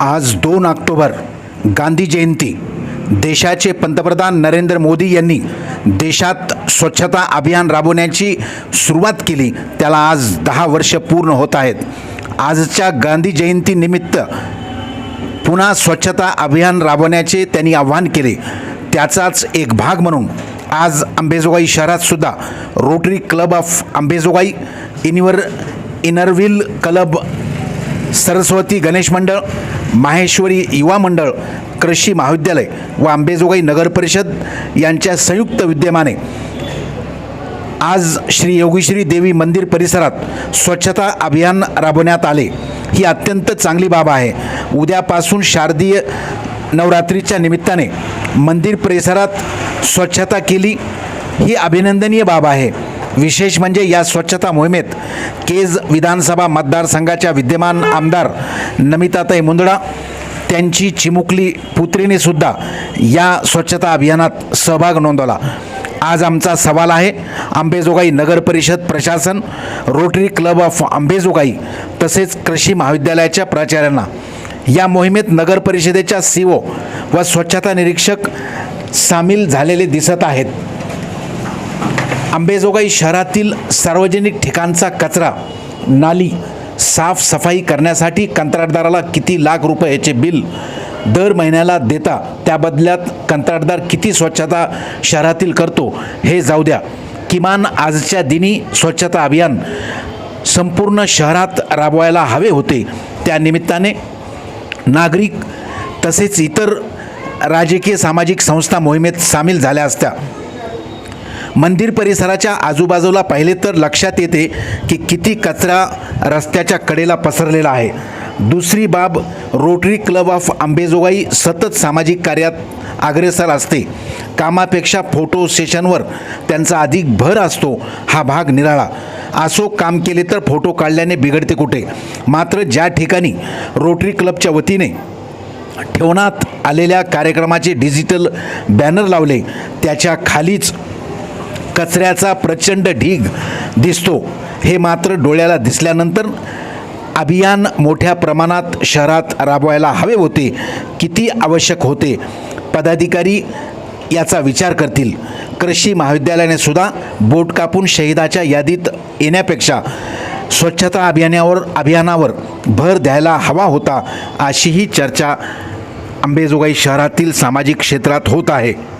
आज दोन ऑक्टोबर गांधी जयंती. देशाचे पंतप्रधान नरेंद्र मोदी यांनी देशात स्वच्छता अभियान राबवण्याची सुरुवात केली. त्याला आज दहा वर्ष पूर्ण होत आहेत. आजच्या गांधी जयंतीनिमित्त पुन्हा स्वच्छता अभियान राबवण्याचे त्यांनी आवाहन केले. त्याचाच एक भाग म्हणून आज अंबेजोगाई शहरातसुद्धा Rotary Club of Ambejogai इनिवर Inner Wheel Club Saraswati Ganesh मंडळ माहेश्वरी युवा मंडळ कृषी महाविद्यालय व आंबेजोगाई नगर परिषद यांच्या संयुक्त विद्यमाने आज श्री योगीश्री देवी मंदिर परिसरात स्वच्छता अभियान राबवण्यात आले. ही अत्यंत चांगली बाब आहे. उद्यापासून शारदीय नवरात्रीच्या निमित्ताने मंदिर परिसरात स्वच्छता केली ही अभिनंदनीय बाब आहे. विशेष म्हणजे या स्वच्छता मोहिमेत केज विधानसभा मतदारसंघाच्या विद्यमान आमदार नमिताताई मुंदडा त्यांची चिमुकली पुत्रीने सुद्धा या स्वच्छता अभियानात सहभाग नोंदवला. आज आमचा सवाल आहे आंबेजोगाई नगर परिषद प्रशासन रोटरी क्लब ऑफ आंबेजोगाई तसेच कृषी महाविद्यालयाच्या प्राचार्यांना या मोहिमेत नगर परिषदेच्या सी ओ व स्वच्छता निरीक्षक सामील झालेले दिसत आहेत. आंबेजोगाई शहरातील सार्वजनिक ठिकाणचा कचरा नाली साफसफाई करण्यासाठी कंत्राटदाराला किती लाख रुपयाचे बिल दर महिन्याला देता त्या बदल्यात कंत्राटदार किती स्वच्छता शहरातील करतो हे जाऊ द्या. किमान आजच्या दिनी स्वच्छता अभियान संपूर्ण शहरात राबवायला हवे होते. त्या निमित्ताने नागरिक तसेच इतर राजकीय सामाजिक संस्था मोहिमेत सामील झाल्या असत्या. मंदिर परिसराच्या आजूबाजूला पाहिले तर लक्षात येते की किती कचरा रस्त्याच्या कडेला पसरलेला आहे. दुसरी बाब रोटरी क्लब ऑफ आंबेजोगाई सतत सामाजिक कार्यात अग्रेसर असते. कामापेक्षा फोटो सेशनवर त्यांचा अधिक भर असतो हा भाग निराळा. असो काम केले तर फोटो काढल्याने बिघडते कुठे? मात्र ज्या ठिकाणी रोटरी क्लबच्या वतीने ठेवण्यात आलेल्या कार्यक्रमाचे डिजिटल बॅनर लावले त्याच्या खालीच कचऱ्याचा प्रचंड ढीग दिसतो. हे मात्र डोळ्याला दिसल्यानंतर अभियान मोठ्या प्रमाणात शहरात राबवायला हवे होते. किती आवश्यक होते? पदाधिकारी याचा विचार करतील. कृषी महाविद्यालयाने सुद्धा बोट कापून शहीदाच्या यादीत येण्यापेक्षा स्वच्छता अभियानावर अभियानावर भर द्यायला हवा होता अशीही चर्चा अंबेजोगाई शहरातील सामाजिक क्षेत्रात होत आहे.